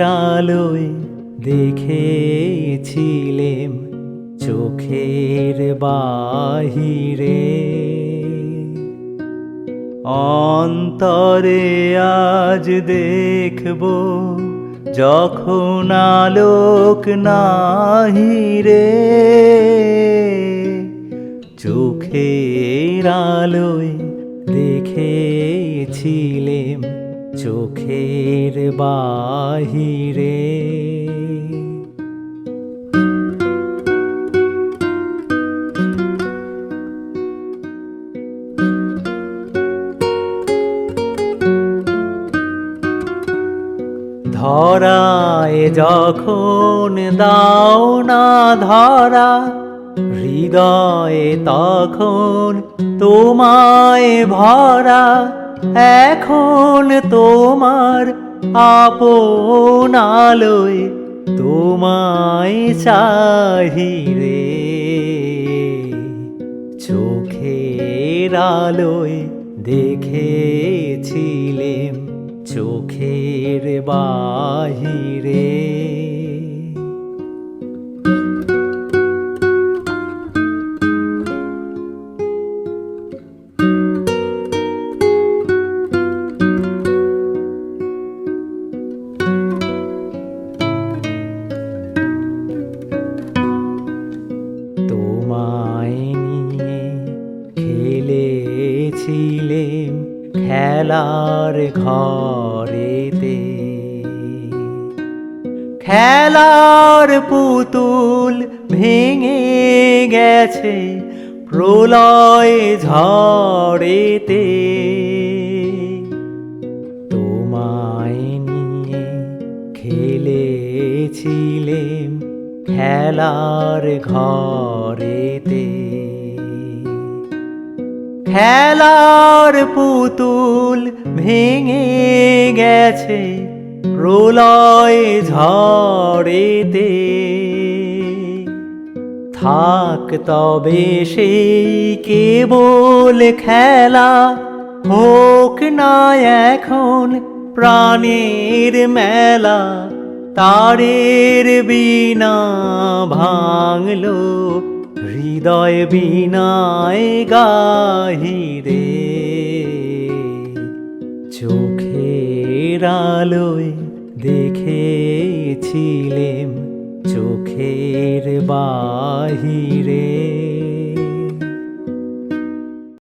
আলোয় দেখেছিলেম চোখের বাহিরে। অন্তরে আজ দেখব যখন আলোক নাহিরে চোখের আলোয় দেখেছিলেম চোখের বাহিরে। ধরায় যখন দাও না ধরা হৃদয়ে তখন তোমায় ভরা। এখন তোমার আপন আলোয় তোমায় চাহি রে। চোখের আলোয় দেখেছিলেম চোখের বাহিরে। খেলেছিলেম খেলার ঘরেতে। খেলার পুতুল ভেঙে গেছে প্রলয় ঝড়েতে। তোমায় নিয়ে খেলেছিলেম খেলার ঘরেতে। খেলার পুতুল ভেঙে গেছে প্রলয় ঝড়েতে। থাক তবে সেই কেবল খেলা হোক না এখন প্রাণের মেলা। তারের বিনা ভাঙলো হৃদয় বিনায় গাহি রে। চোখের আলোয় দেখেছিলেম চোখের বাহিরে।